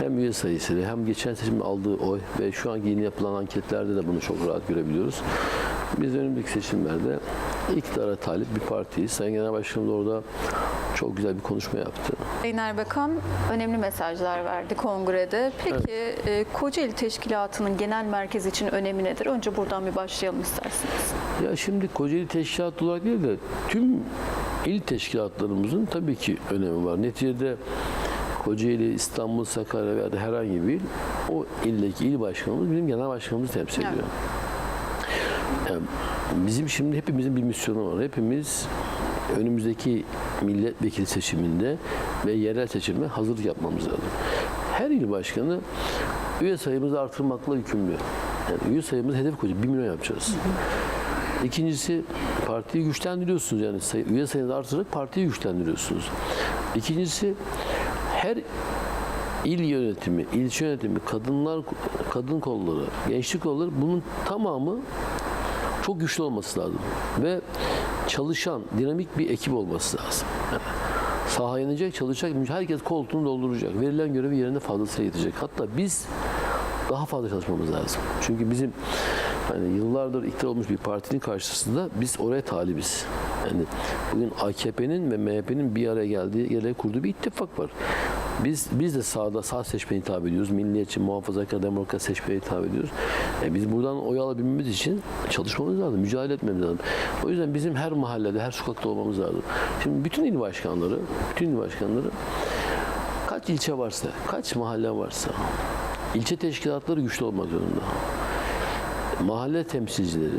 hem üye sayısıyla hem geçen seçim aldığı oy ve şu anki yeni yapılan anketlerde de bunu çok rahat görebiliyoruz. Biz önümüzdeki seçimlerde iktidara talip bir partiyiz. Sayın Genel Başkanım da orada çok güzel bir konuşma yaptı. Sayın Erbakan önemli mesajlar verdi kongrede. Peki e, Kocaeli Teşkilatı'nın genel merkez için önemi nedir? Önce buradan bir başlayalım isterseniz. Ya şimdi Kocaeli Teşkilatı olarak değil de tüm il teşkilatlarımızın tabii ki önemi var. Neticede Kocaeli, İstanbul, Sakarya veya da herhangi bir il, o ildeki il başkanımız bizim genel başkanımızı temsil ediyor. Yani bizim şimdi hepimizin bir misyonu var. Hepimiz önümüzdeki milletvekili seçiminde ve yerel seçime hazırlık yapmamız lazım. Her il başkanı üye sayımızı artırmakla yükümlü. Yani üye sayımızı hedef koyacak. 1 milyon yapacağız. İkincisi partiyi güçlendiriyorsunuz yani sayı, üye sayınızı artırarak partiyi güçlendiriyorsunuz. İkincisi her il yönetimi, ilçe yönetimi, kadınlar, kadın kolları, gençlik kolları bunun tamamı çok güçlü olması lazım. Ve çalışan, dinamik bir ekip olması lazım. Yani sahaya inecek, çalışacak, herkes koltuğunu dolduracak. Verilen görevi yerine fazlasıyla yetecek. Hatta biz daha fazla çalışmamız lazım. Çünkü bizim hani yıllardır iktidar olmuş bir partinin karşısında biz oraya talibiz. Yani bugün AKP'nin ve MHP'nin bir araya geldiği, yere kurduğu bir ittifak var. Biz biz de sağda sağ seçmeni hitap ediyoruz. Milliyetçi, muhafazakar, demokrat seçmeni hitap ediyoruz. E biz buradan oy alabilmemiz için çalışmamız lazım, mücadele etmemiz lazım. O yüzden bizim her mahallede, her sokakta olmamız lazım. Şimdi bütün il başkanları, bütün il başkanları kaç ilçe varsa, kaç mahalle varsa ilçe teşkilatları güçlü olmak zorunda. Mahalle temsilcileri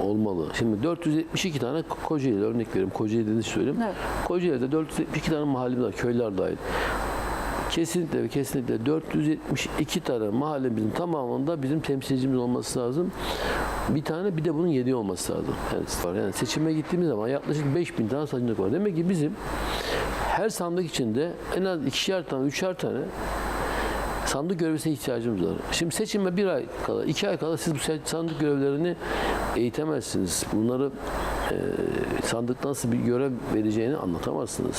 olmalı. Şimdi 472 tane Ko- Kocaeli örnek veriyorum. Kocaeli'de söyleyeyim. Evet. Kocaeli'de 472 tane mahallemiz var. Köyler dahil. Kesinlikle ve kesinlikle 472 tane mahallemizin tamamında bizim temsilcimiz olması lazım. Bir tane bir de bunun yediği olması lazım. Yani, yani seçime gittiğimiz zaman yaklaşık 5000 tane sandık var. Demek ki bizim her sandık içinde en az ikişer tane, üçer tane sandık görevlisine ihtiyacımız var. Şimdi seçime bir ay kala, iki ay kala siz bu sandık görevlerini eğitemezsiniz. Bunları e, sandık nasıl bir görev vereceğini anlatamazsınız.